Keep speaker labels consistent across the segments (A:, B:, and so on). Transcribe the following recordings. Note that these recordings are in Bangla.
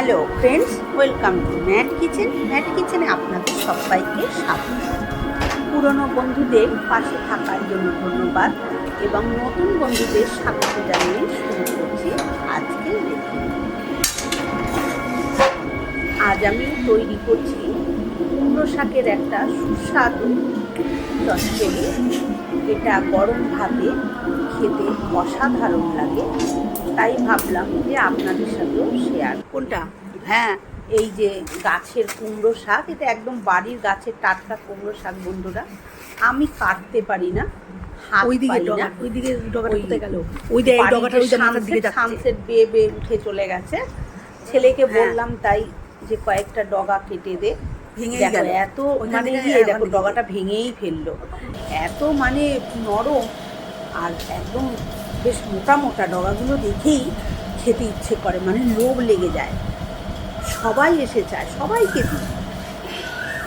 A: Hello friends, welcome to Matt kitchen. Matt কিচেনে আপনাদের সবাইকে স্বাগত। পুরনো বন্ধুদের পাশে থাকার জন্য ধন্যবাদ এবং নতুন বন্ধুদের স্বাগত জানিয়ে শুরু করছি রেসিপি। আজ আমি তৈরি করছি কুমড়ো শাকের একটা সুস্বাদু চচ্চড়ি। এটা গরম ভাতে খেতে অসাধারণ লাগে। তাই ভাবলাম যে আপনাদের সাথেও শেয়ার কোনটা? হ্যাঁ এই যে গাছের কুমড়ো শাক এটা একদম বাড়ির গাছের টাটকা কুমড়ো শাক বন্ধুরা। আমি কাটতে পারি না বেয়ে বেয়ে উঠে চলে গেছে। ছেলেকে
B: হ্যাঁ।
A: বললাম তাই যে কয়েকটা ডগা কেটে দে। এত মানে ইয়ে দেখো ডগাটা ভেঙেই ফেলল। এত মানে নরম আর একদম বেশ মোটা মোটা ডগাগুলো দেখেই খেতে ইচ্ছে করে মানে লোভ লেগে যায়। সবাই এসে চায়, সবাই দিই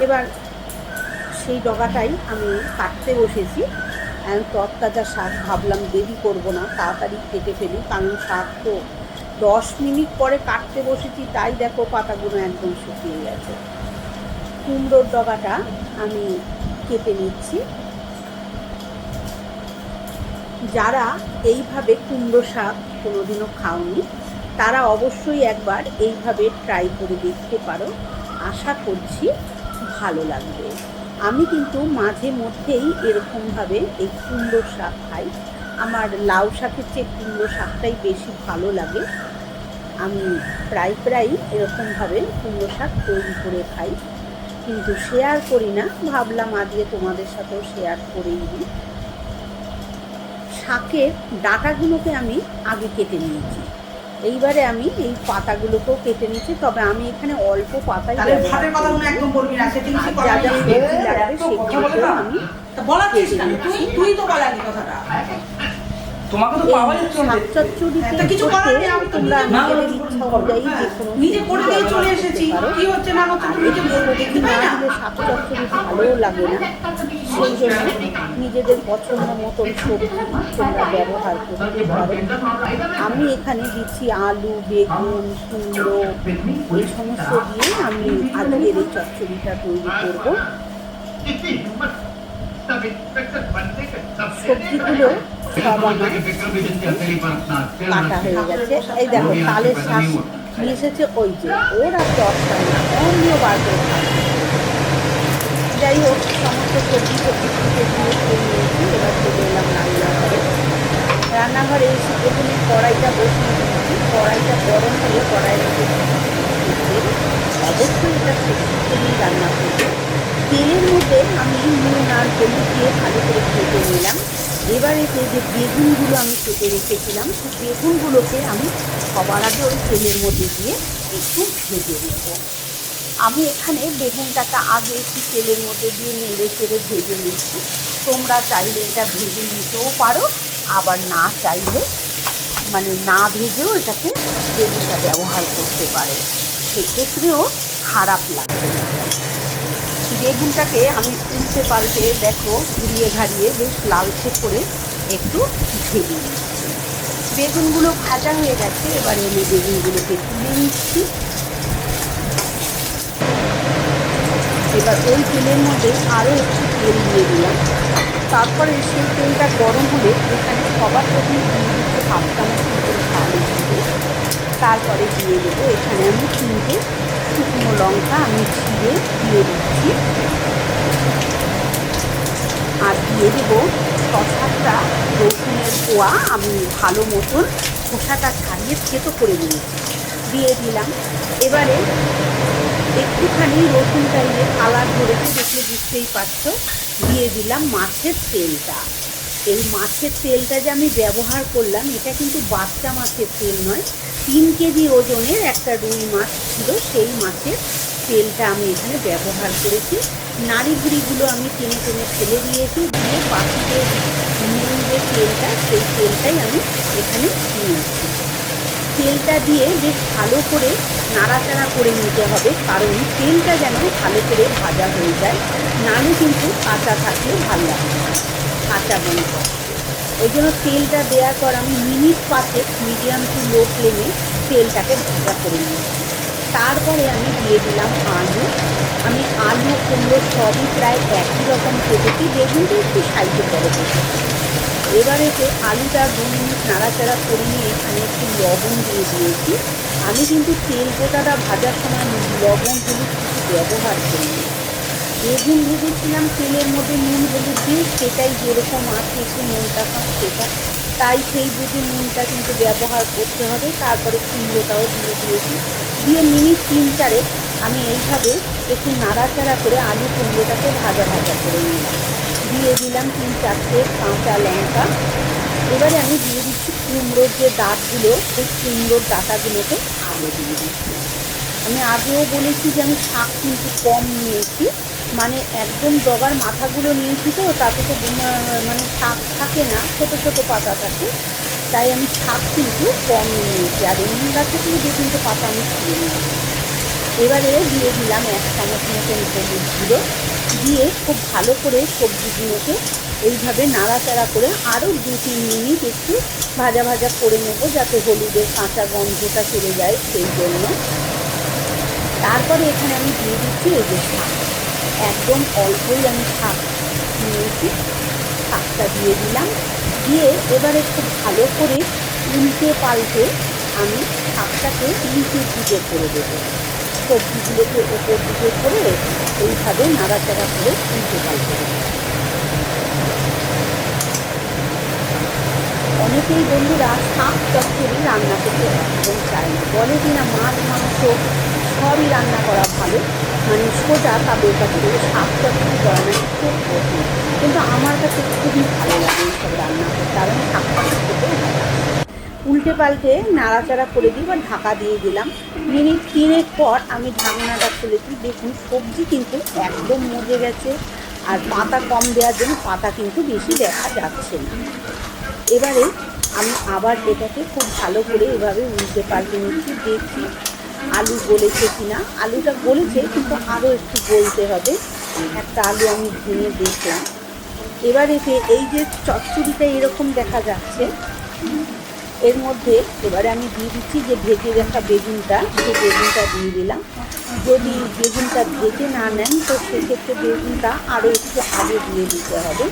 A: এবার সেই ডগাটাই আমি কাটতে বসেছি। তরতাজা শাক ভাবলাম দেরি করব না, তাড়াতাড়ি কেটে ফেলি, কারণ শাক তো দশ মিনিট পরে কাটতে বসেছি, তাই দেখো পাতাগুলো একদম শুকিয়ে গেছে। কুমড়োর ডগাটা আমি কেটে নিচ্ছি। যারা এইভাবে কুমড়ো শাক কোনোদিনও খাওনি, তারা অবশ্যই একবার এইভাবে ট্রাই করে দেখতে পারো। আশা করছি ভালো লাগবে। আমি কিন্তু মাঝে মধ্যেই এরকমভাবে এই কুমড়ো শাক খাই। আমার লাউ শাকের চেয়ে কুমড়ো শাকটাই বেশি ভালো লাগে। আমি প্রায় প্রায় এরকমভাবে কুমড়ো শাক তৈরি করে খাই। কিন্তু শেয়ার করি না। ভাবলাম আজকে তোমাদের সাথেও শেয়ার করেই দিই শাকের ডাটাগুলোকে আমি আগে কেটে নিয়েছি। এইবারে আমি এই পাতাগুলোকেও কেটে নিয়েছি তবে আমি এখানে অল্প পাতাই যা যা সবজি লাগবে সেগুলোকেও আমি
C: তুই তো কথাটা।
D: তোমাকে তো পাওয়া যাচ্ছে না।
C: তা কিছু করার নেই, আমি তো
A: তোমরা
C: না,
A: নিজেদের ইচ্ছা অনুযায়ী। যে কোনো
C: নিজে করে দিয়ে চলে এসেছি। কি হচ্ছে না হচ্ছে তুমি নিজে বলব দেখতে পাই
A: না? ভালোও লাগে না সেই জন্য নিজেদের পছন্দ মতন সবজি তোমরা ব্যবহার করতে পারো। আমি এখানে দিচ্ছি আলু বেগুন কুমড়ো এই সমস্ত দিয়ে আমি আজকের এই চচ্চড়িটা তৈরি করব। সবজিগুলো সব আমার কাটা হয়ে গেছে। এই দেখো তালের শাক নিয়ে এসেছে ওই যে ওরা দশটা না অন্য বার করে যাই হোক সমস্ত সবজি সবজি কেটে দিয়ে নিয়েছি এবার চলে এলাম রান্নাঘরে রান্নাঘরে এসে প্রথমে কড়াইটা বসিয়ে দিয়েছি। কড়াইটা গরম হলে কড়াইয়ের অবশ্যই এটা সেদিন রান্না করব। তেলের মধ্যে আমি নুন আর হলুদ দিয়ে ভালো করে কেটে নিলাম। এবারে যে যে বেগুনগুলো আমি কেটে রেখেছিলাম, সেই বেগুনগুলোকে আমি সবার আগে ওই তেলের মধ্যে দিয়ে একটু ভেজে নেব। আমি এখানে বেগুনটাকে আগে একটু তেলের মধ্যে দিয়ে নেড়ে চেড়ে ভেজে নিচ্ছি। তোমরা চাইলে এটা ভেজে নিতেও পারো, আবার না চাইলে মানে না ভেজেও এটাকে বেগুনটা ব্যবহার করতে পারো। সেক্ষেত্রেও খারাপ লাগবে বেগুনটাকে আমি উল্টে পাল্টে দেখো, ঘুরিয়ে ঘাড়িয়ে বেশ লালচে করে একটু ভেজে বেগুনগুলো ভাজা হয়ে গেছে, এবারে আমি বেগুনগুলোকে তুলে নিচ্ছি। এবার ওই তেলের মধ্যে আরও একটু তেল দিয়ে দিলাম। তারপরে সেই তেলটা গরম হলে এখানে সবার প্রথমে দিয়ে দিচ্ছি হাফ চামচ মতো তারপরে দিয়ে দেবো এখানে আমি তিনটে শুকনো লঙ্কা আমি ছিঁড়ে দিয়ে দিচ্ছি আর দিয়ে দেবো ছ রসুনের কোয়া, আমি ভালো মতন খোসাটা ছাড়িয়ে থেতো করে নিয়েছি। দিয়ে দিলাম। এবারে একটুখানি রসুনটা দিয়ে কালার ধরেছে দেখলে বুঝতেই পারছ। দিয়ে দিলাম মাছের তেলটা। এই মাছের তেলটা যে আমি ব্যবহার করলাম, এটা কিন্তু বাচ্চা মাছের তেল নয় তিন কেজি ওজনের একটা রুই মাছ ছিল, সেই মাছের তেলটা আমি এখানে ব্যবহার করেছি। নাড়ি ভুড়িগুলো আমি টেনে টেনে ফেলে দিয়েছি, দিয়ে বাকিতে নুন যে তেলটা, সেই তেলটাই আমি এখানে নিয়েছি তেলটা দিয়ে বেশ ভালো করে নাড়াচাড়া করে নিতে হবে, কারণ তেলটা যেন ভালো করে ভাজা হয়ে যায়। নাড়ু কিন্তু কাঁচা থাকলে ভালো লাগবে না, কাঁচা হয় ওই জন্য তেলটা দেওয়ার পর আমি মিনিট পাঁচেক মিডিয়াম টু লো ফ্লেমে তেলটাকে ভাজা করে নিয়েছি। তারপরে আমি দিয়ে দিলাম আলু। আমি আলু কুমড়ো সবই প্রায় একই রকম কেটেছি বেগুনটা একটু সাইজে করে কেটেছি। এবারে যে আলুটা দু মিনিট নাড়াচাড়া করে নিয়ে এখানে একটু লবণ দিয়ে দিয়েছি। আমি কিন্তু তেল গোটাটা ভাজার সময় লবণ হলুদ কিছু ব্যবহার করিনি। বেগুন ভেবেছিলাম তেলের মধ্যে নুন হলুদ দিয়ে সেটাই যেরকম একটু নুনটা খাম সেটা। তাই সেই বুঝে নুনটা কিন্তু ব্যবহার করতে হবে, তারপরে কুমড়োটাও দিয়ে দিয়েছি। দিয়ে মিনিট তিন চারে আমি এইভাবে একটু নাড়াচাড়া করে আলু কুমড়োটাকে ভাজা ভাজা করে নিলাম। দিয়ে দিলাম তিন চারটে কাঁচা লঙ্কা। এবারে আমি দিয়ে দিচ্ছি কুমড়োর যে দাঁতগুলো, সেই কুমড়োর ডাটাগুলোকে আগে দিয়ে দিচ্ছি। আমি আগেও বলেছি যে আমি শাক কিন্তু কম নিয়েছি। মানে একদম ডগার মাথাগুলো নিয়েছি তো, তাতে তো মানে শাক থাকে না, ছোটো ছোটো পাতা থাকে। তাই আমি শাক কিন্তু কম নিয়েছি, আর এমনি গাছে থেকে দু তিনটে পাতা আমি নিয়েছি। এবারে দিয়ে দিলাম এক চামচ মতন হলুদ গুঁড়ো, দিয়ে খুব ভালো করে সবজিগুলোকে এইভাবে নাড়াচাড়া করে আরও দু তিন মিনিট একটু ভাজা ভাজা করে নেব, যাতে হলুদের কাঁচা গন্ধটা চলে যায় সেই জন্য। তারপরে এখানে আমি দিয়ে দিচ্ছি এই যে শাক। একদম অল্পই আমি শাক নিয়েছি। শাকটা দিয়ে দিলাম। দিয়ে এবারে খুব ভালো করে উল্টে পাল্টে আমি শাকটাকে নিচের দিকে করে দেবো। সবজিগুলোকে ওপর দিকে করে এইভাবে নাড়াচাড়া করে উল্টে পাল্টে দেবো। অনেকেই বন্ধুরা শাক চচ্চড়ি রান্না করতে একদম চায় না। বলে কি না মাছ, মাংস সবই রান্না করা ভালো। মানে সোজা তাদের কাছে শাক চচ্চড়ি করা নাকি খুব কঠিন। কিন্তু আমার কাছে খুবই ভালো লাগে এইসব রান্না করতে, কারণ শাকটা ভালো লাগে। উল্টে পাল্টে নাড়াচাড়া করে দিই বা ঢাকা দিয়ে দিলাম। মিনিট তিনেক পর আমি ঢাকনাটা খুলেছি দেখুন, সবজি কিন্তু একদম মজে গেছে আর পাতা কম দেওয়ার জন্য পাতা কিন্তু বেশি দেখা যাচ্ছে না। এবারে আমি আবার এটাকে খুব ভালো করে এভাবে উল্টে পাল্টে নিচ্ছি, দেখছি আলু গলেছে কিনা? আলুটা গলেছে, কিন্তু আরও একটু গলতে হবে। একটা আলু আমি ভেঙে দেখলাম। এবার এতে এই যে চচ্চড়িটা এরকম দেখা যাচ্ছে, এর মধ্যে এবারে আমি দিয়ে দিচ্ছি যে ভেজে রাখা বেগুনটা সেই বেগুনটা দিয়ে দিলাম। যদি বেগুনটা ভেজে না নেন, তো সেক্ষেত্রে বেগুনটা আরও একটু আগে দিয়ে দিতে হবে।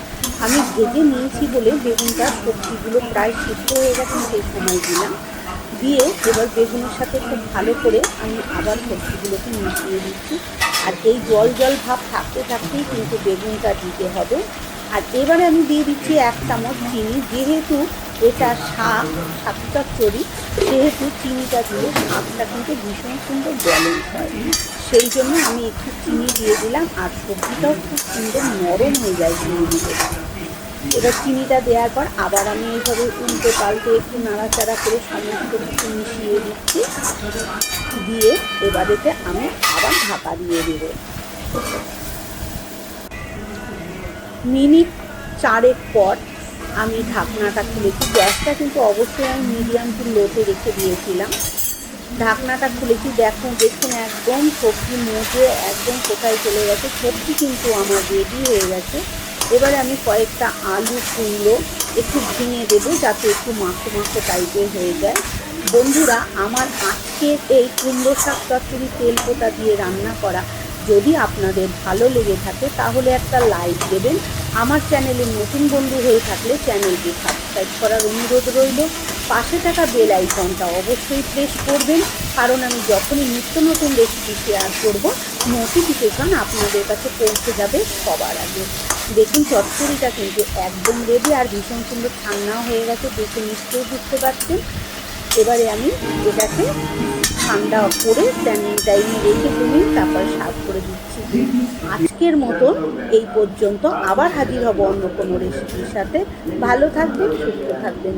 A: আমি ভেজে নিয়েছি বলে বেগুনটা সবজিগুলো প্রায় সিদ্ধ হয়ে গেছে, সেই সময় দিলাম। দিয়ে এবার বেগুনের সাথে খুব ভালো করে আমি আবার সবজিগুলোকে মিশিয়ে দিচ্ছি। আর এই জল জল ভাব থাকতে থাকতেই কিন্তু বেগুনটা দিতে হবে। আর এবারে আমি দিয়ে দিচ্ছি এক চামচ চিনি। যেহেতু এটা শাক, শাকটা চড়ি সেহেতু চিনিটা দিয়ে শাকটা কিন্তু ভীষণ সুন্দর ব্যালেন্স হয় সেই জন্য আমি একটু চিনি দিয়ে দিলাম। আর সবজিটাও খুব সুন্দর নরম হয়ে যায় চিনি দিলে এবার চিনিটা দেওয়ার পর আবার আমি এইভাবে উল্টে পাল্টে একটু নাড়াচাড়া করে সমস্ত কিছু মিশিয়ে দিচ্ছি। দিয়ে এবারেতে আমি আবার ঢাকা দিয়ে দেবো। মিনিট চারেক পর আমি ঢাকনাটা খুলেছি। গ্যাসটা কিন্তু অবশ্যই আমি মিডিয়াম টু লোতে রেখে দিয়েছিলাম। ঢাকনাটা খুলেছি। দেখুন দেখুন, একদম সবজি মজে, একদম কোথায় চলে গেছে। সবজি কিন্তু আমার রেডি হয়ে গেছে। এবারে আমি কয়েকটা আলু কুমড়ো একটু ভেঙে দেবো যাতে একটু মাখো মাখো টাইপের হয়ে যায়। বন্ধুরা, আমার আজকের এই কুমড়ো শাক চচ্চড়ি তেল পোতা দিয়ে রান্না করা যদি আপনাদের ভালো লেগে থাকে, তাহলে একটা লাইক দেবেন। আমার চ্যানেলে নতুন বন্ধু হয়ে থাকলে চ্যানেলটি সাবস্ক্রাইব করার অনুরোধ রইল। পাশে থাকা বেল আইকনটা অবশ্যই প্রেস করবেন, কারণ আমি যখনই নিত্য নতুন রেসিপি শেয়ার করব নোটিফিকেশন আপনাদের কাছে পৌঁছে যাবে সবার আগে। দেখুন, চচ্চড়িটা কিন্তু একদম রেডি আর ভীষণ সুন্দর ঠান্ডাও হয়ে গেছে, দেখে নিশ্চয়ই বুঝতে পারছেন। এবারে আমি এটাকে ঠান্ডা করে স্ট্যান্ডিং টাইমে রেখে তুমি তারপর সার্ভ করে দিচ্ছি। আজকের মতন এই পর্যন্ত আবার হাজির হব অন্য কোনো রেসিপির সাথে। ভালো থাকবেন, সুস্থ থাকবেন।